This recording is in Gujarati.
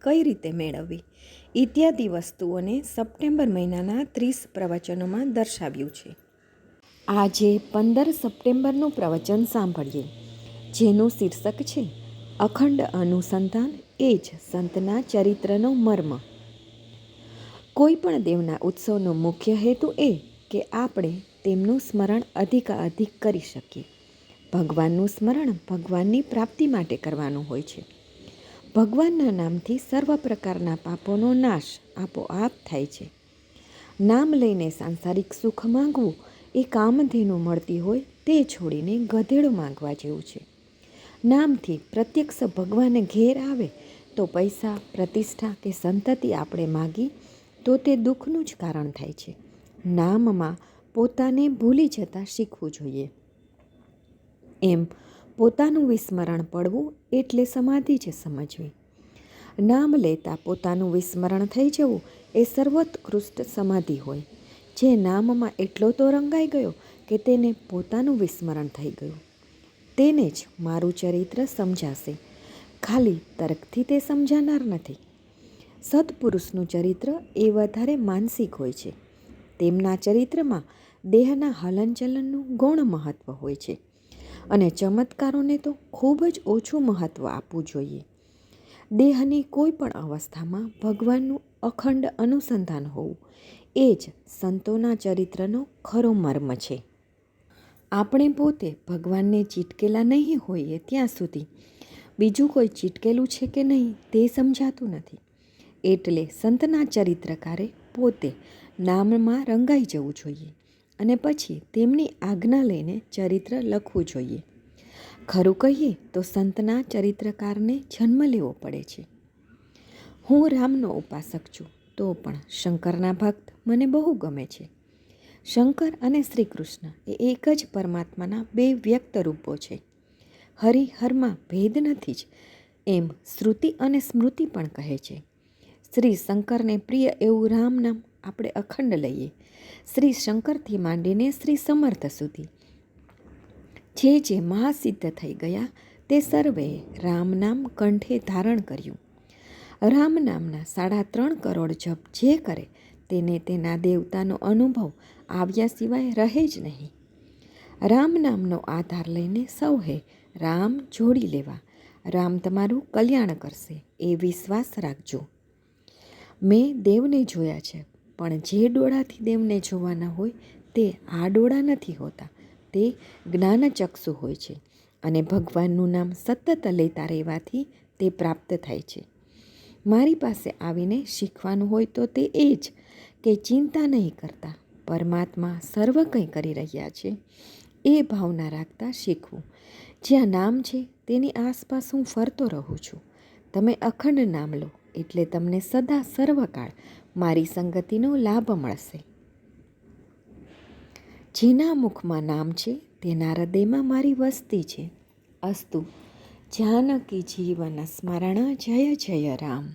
કઈ રીતે મેળવવી? ઇત્યાદિ વસ્તુઓને સપ્ટેમ્બર મહિનાના ત્રીસ પ્રવચનોમાં દર્શાવ્યું છે. આજે પંદર સપ્ટેમ્બરનું પ્રવચન સાંભળીએ. જેનું શીર્ષક છે, અખંડ અનુસંધાન એ જ સંતના ચરિત્રનો મર્મ. કોઈ પણ દેવના ઉત્સવનો મુખ્ય હેતુ એ કે આપણે તેમનું સ્મરણ અધિકાધિક કરી શકીએ. ભગવાનનું સ્મરણ ભગવાનની પ્રાપ્તિ માટે કરવાનું હોય છે. ભગવાનના નામથી સર્વ પ્રકારના પાપોનો નાશ આપોઆપ થાય છે. નામ લઈને સાંસારિક સુખ માંગવું એ કામધેનુ મળતી હોય તે છોડીને ગધેડો માંગવા જેવું છે. નામથી પ્રત્યક્ષ ભગવાન ઘેર આવે તો પૈસા, પ્રતિષ્ઠા કે સંતતિ આપણે માગી તો તે દુઃખનું જ કારણ થાય છે. નામમાં પોતાને ભૂલી જતાં શીખવું જોઈએ. એમ પોતાનું વિસ્મરણ પડવું એટલે સમાધિ જ સમજવી. નામ લેતા પોતાનું વિસ્મરણ થઈ જવું એ સર્વોત્કૃષ્ટ સમાધિ હોય. જે નામમાં એટલો તો રંગાઈ ગયો કે તેને પોતાનું વિસ્મરણ થઈ ગયું. તેને જ મારું ચરિત્ર સમજાશે. ખાલી તર્કથી તે સમજાનાર નથી. સત્પુરુષનું ચરિત્ર એ વધારે માનસિક હોય છે. તેમના ચરિત્રમાં દેહના હલનચલનનું ગૌણ મહત્ત્વ હોય છે. અને ચમત્કારોને તો ખૂબ જ ઓછું મહત્ત્વ આપવું જોઈએ. દેહની કોઈ પણ અવસ્થામાં ભગવાનનું અખંડ અનુસંધાન હોવું એ જ સંતોના ચરિત્રનો ખરો મર્મ છે. આપણે પોતે ભગવાનને ચીટકેલા નહીં હોઈએ ત્યાં સુધી બીજું કોઈ ચીટકેલું છે કે નહીં તે સમજાતું નથી. એટલે સંતના ચરિત્રકારે પોતે નામમાં રંગાઈ જવું જોઈએ. અને પછી તેમની આજ્ઞા લઈને ચરિત્ર લખવું જોઈએ. ખરું કહીએ તો સંતના ચરિત્રકારને જન્મ લેવો પડે છે. હું રામનો ઉપાસક છું, તો પણ શંકરના ભક્ત મને બહુ ગમે છે. શંકર અને શ્રી કૃષ્ણ એ એક જ પરમાત્માના બે વ્યક્ત રૂપો છે. હરિહરમાં ભેદ નથી જ, એમ શ્રુતિ અને સ્મૃતિ પણ કહે છે. શ્રી શંકરને પ્રિય એવું રામ નામ આપણે અખંડ લઈએ. શ્રી શંકરથી માંડીને શ્રી સમર્થ સુધી. જે જે મહાસિદ્ધ થઈ ગયા, તે સર્વેએ રામ નામ કંઠે ધારણ કર્યું. રામ નામના સાડા ત્રણ કરોડ જપ જે કરે, તેને તેના દેવતાનો અનુભવ આવ્યા સિવાય રહે જ નહીં. રામ નામનો આધાર લઈને સૌએ રામ જોડી લેવા. રામ તમારું કલ્યાણ કરશે, એ વિશ્વાસ રાખજો. મેં દેવને જોયા છે. પણ જે ડોળાથી દેવને જોવાના હોય તે આ ડોળા નથી હોતા. તે જ્ઞાનચક્ષુ હોય છે અને ભગવાનનું નામ સતત લેતા રહેવાથી તે પ્રાપ્ત થાય છે. મારી પાસે આવીને શીખવાનું હોય તો તે એ જ કે ચિંતા નહીં કરતા. પરમાત્મા સર્વ કંઈ કરી રહ્યા છે એ ભાવના રાખતા શીખવું. જ્યાં નામ છે તેની આસપાસ હું ફરતો રહું છું. તમે અખંડ નામ લો એટલે તમને સદા સર્વકાળ મારી સંગતિનો લાભ મળશે. જેના મુખમાં નામ છે, તેના હૃદયમાં મારી વસ્તી છે. અસ્તુ, જાનકી જીવન સ્મરણ, જય જય રામ.